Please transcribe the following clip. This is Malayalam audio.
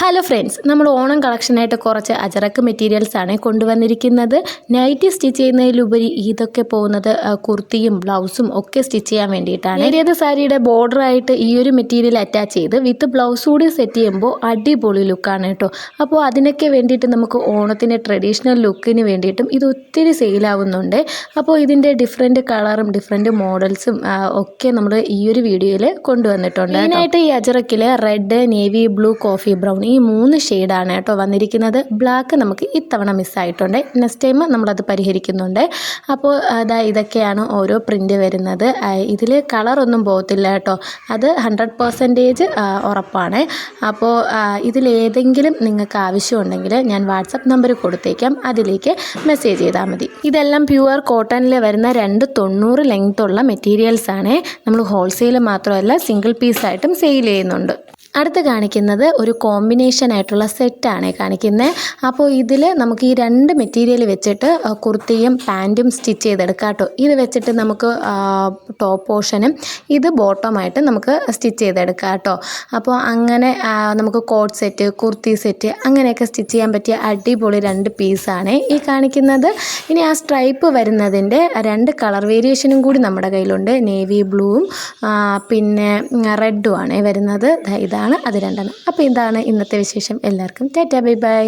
ഹലോ ഫ്രണ്ട്സ് നമ്മൾ ഓണം കളക്ഷനായിട്ട് കുറച്ച് അജറക്ക് മെറ്റീരിയൽസാണ് ആണ് കൊണ്ടുവന്നിരിക്കുന്നത്. നൈറ്റി സ്റ്റിച്ച് ചെയ്യുന്നതിലുപരി ഇതൊക്കെ പോകുന്നത് കുർത്തിയും ബ്ലൗസും ഒക്കെ സ്റ്റിച്ച് ചെയ്യാൻ വേണ്ടിയിട്ടാണ്. ഏത് സാരിയുടെ ബോർഡർ ആയിട്ട് ഈ ഒരു മെറ്റീരിയൽ അറ്റാച്ച് ചെയ്ത് വിത്ത് ബ്ലൗസ് കൂടി സെറ്റ് ചെയ്യുമ്പോൾ അടിപൊളി ലുക്കാണ് കേട്ടോ. അപ്പോൾ അതിനൊക്കെ വേണ്ടിയിട്ട് നമുക്ക് ഓണത്തിന്റെ ട്രഡീഷണൽ ലുക്കിന് വേണ്ടിയിട്ടും ഇത് ഒത്തിരി സെയിലാവുന്നുണ്ട് അപ്പോൾ ഇതിന്റെ ഡിഫറെന്റ് കളറും ഡിഫറെന്റ് മോഡൽസും ഒക്കെ നമ്മൾ ഈ ഒരു വീഡിയോയിൽ കൊണ്ടുവന്നിട്ടുണ്ട് മെയിനായിട്ട് ഈ അജറക്കിൽ red navy blue coffee brown ഈ മൂന്ന് ഷെയ്ഡാണ് കേട്ടോ വന്നിരിക്കുന്നത്. ബ്ലാക്ക് നമുക്ക് ഇത്തവണ മിസ്സായിട്ടുണ്ട് നെക്സ്റ്റ് ടൈം നമ്മളത് പരിഹരിക്കുന്നുണ്ട്. അപ്പോൾ അതാ ഇതൊക്കെയാണ് ഓരോ പ്രിന്റ് വരുന്നത്. ഇതിൽ കളറൊന്നും പോകത്തില്ല കേട്ടോ. അത് ഹൺഡ്രഡ് പെർസെന്റേജ് ഉറപ്പാണ്. അപ്പോൾ ഇതിലേതെങ്കിലും നിങ്ങൾക്ക് ആവശ്യമുണ്ടെങ്കിൽ ഞാൻ വാട്സപ്പ് നമ്പർ കൊടുത്തേക്കാം. അതിലേക്ക് മെസ്സേജ് ചെയ്താൽ മതി. ഇതെല്ലാം പ്യുവർ കോട്ടണിൽ വരുന്ന രണ്ട് തൊണ്ണൂറ് ലെങ്ത്തുള്ള മെറ്റീരിയൽസാണ് നമ്മൾ ഹോൾസെയിൽ മാത്രമല്ല സിംഗിൾ പീസായിട്ടും സെയിൽ ചെയ്യുന്നുണ്ട്. അടുത്ത് കാണിക്കുന്നത് ഒരു കോമ്പിനേഷൻ ആയിട്ടുള്ള സെറ്റാണ് കാണിക്കുന്നത് അപ്പോൾ ഇതിൽ നമുക്ക് ഈ രണ്ട് മെറ്റീരിയൽ വെച്ചിട്ട് കുർത്തിയും പാന്റും സ്റ്റിച്ച് ചെയ്തെടുക്കാം കേട്ടോ. ഇത് വെച്ചിട്ട് നമുക്ക് ടോപ്പ് പോർഷനും ഇത് ബോട്ടമായിട്ട് നമുക്ക് സ്റ്റിച്ച് ചെയ്തെടുക്കാം കേട്ടോ. അപ്പോൾ അങ്ങനെ നമുക്ക് കോട്ട് സെറ്റ് കുർത്തി സെറ്റ് അങ്ങനെയൊക്കെ സ്റ്റിച്ച് ചെയ്യാൻ പറ്റിയ അടിപൊളി രണ്ട് പീസാണ് ഈ കാണിക്കുന്നത്. ഇനി ആ സ്ട്രൈപ്പ് വരുന്നതിന്റെ രണ്ട് കളർ വേരിയേഷനും കൂടി നമ്മുടെ കയ്യിലുണ്ട്. നേവി ബ്ലൂവും പിന്നെ റെഡും ആണ് വരുന്നത്. ദാ ഇതാണ് അത് രണ്ടാണ് അപ്പോൾ ഇതാണ് ഇന്നത്തെ വിശേഷം. എല്ലാവർക്കും ടാറ്റാ ബൈ ബൈ.